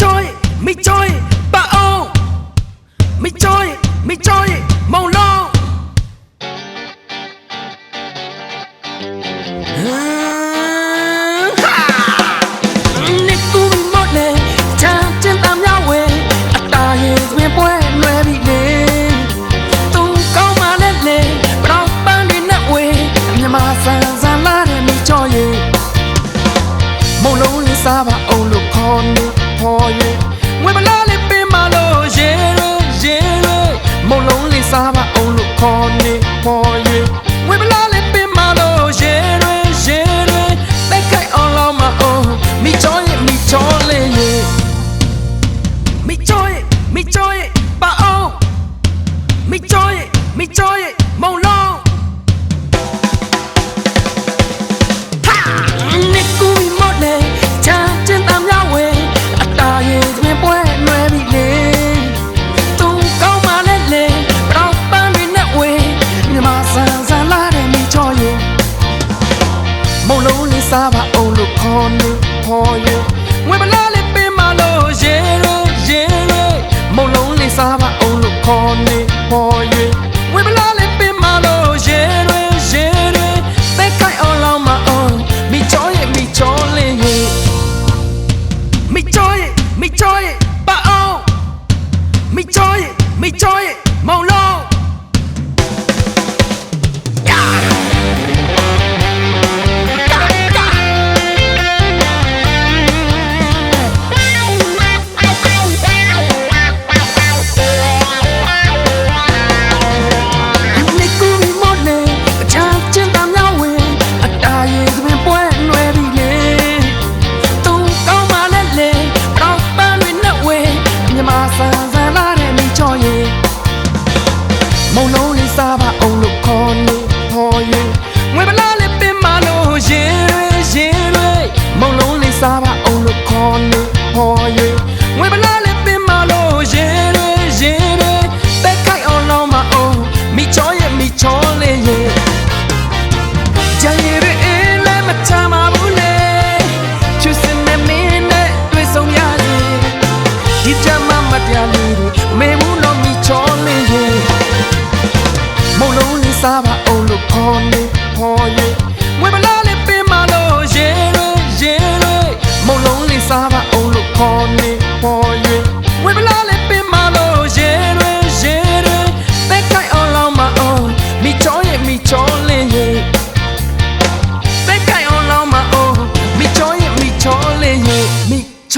ချိုးမိချိုးပါအောင်မိချိုးမိချိုးမောင်လုံးစားပါအောင်လို့ခေါ်နေ ခေါ်၍ငွေမလားလေးပင်မလို့ရေရေရေရေမုံလုံးလေးစားပါအောင်လို့ခေါ်နေခေါ်၍ငွေမလားလေးပင်မလို့ရေရေရေရေတိုက်ခိုက်အောင်လောက်မအောင်မိချောရဲ့မိချောလေးရေမိချောရဲ့မိချောရဲ့ပါအောင်မိချောရဲ့မိချောရဲ့မုံလုံး လုံးလေးစားပါအောင်လို့ခေါ်နေခေါ်ရင်ဝေပလာလေးပင်မလို့ရေရဲရေရဲမုံလုံးလေးစားပါအောင်လို့ခေါ်နေခေါ်ရင်ဝေပလာလေးပင်မလို့ရေရဲရေရဲသက်ခိုင်အောင်လောင်းမအောင်မိချောရဲ့မိချောလေးရဲ့မိချောရဲ့မိချောရဲ့ပါအောင်မိချောရဲ့မိချောရဲ့ မုံ တ